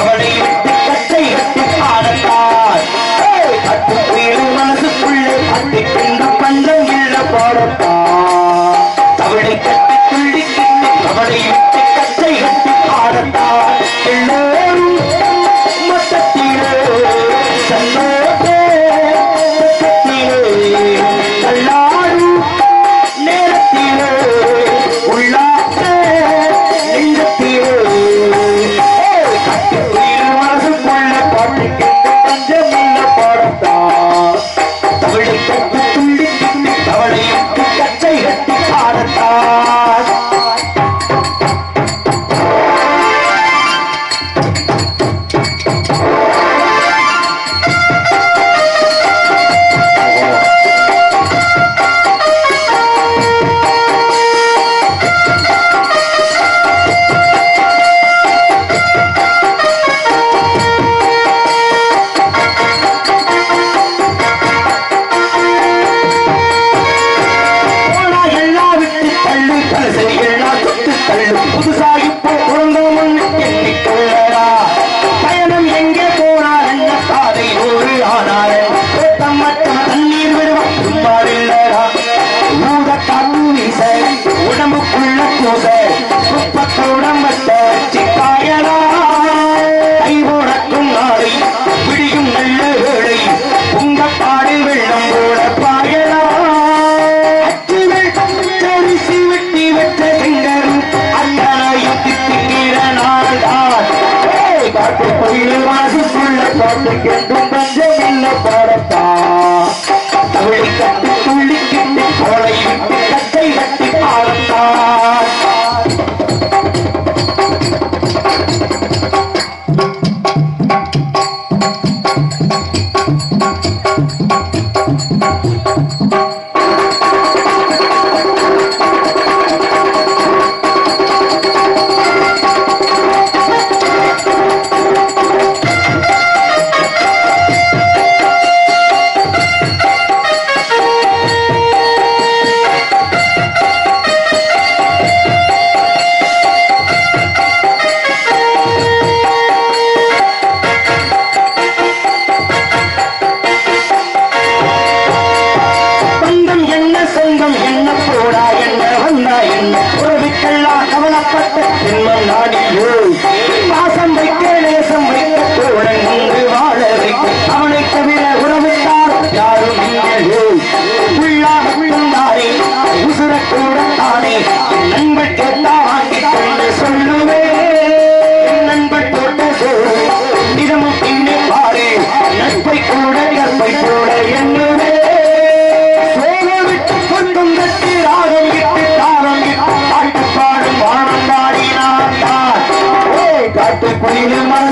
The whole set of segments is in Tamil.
அவள் I think we need a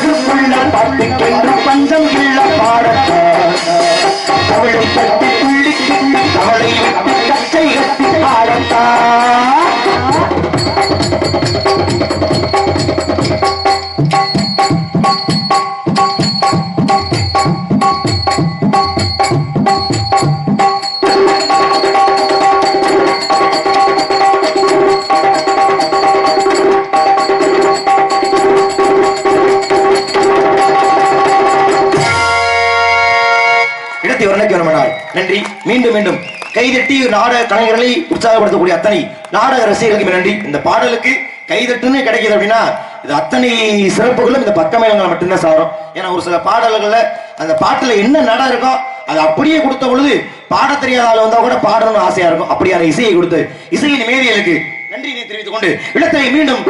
கைதட்டி வர்ணக்கிவனமனார் நன்றி. மீண்டும் மீண்டும். கைதட்டி நாடக கலைஞர்களை உற்சாகப்படுத்தக்கூடிய அத்தனை நாடக ரசிகர்களுக்கு நன்றி. இந்த பாடலுக்கு கைதட்டுன்னு கிடைக்கிது அப்படின்னா இது அத்தனை சிறப்புகளும் இந்த பக்கமயங்களை மட்டும்தான் சாரும். ஏன்னா ஒரு சில பாடல்கள்ல அந்த பாட்டுல என்ன நடம் இருக்கோ அது அப்படியே கொடுத்த பொழுது பாட தெரியாத ஆள் வந்தா கூட பாடணும்னு ஆசையா இருக்கும். அப்படியான இசையை கொடுத்து இசையின் மேதைகளுக்கு நன்றி தெரிவித்துக் கொண்டு இடத்தை மீண்டும்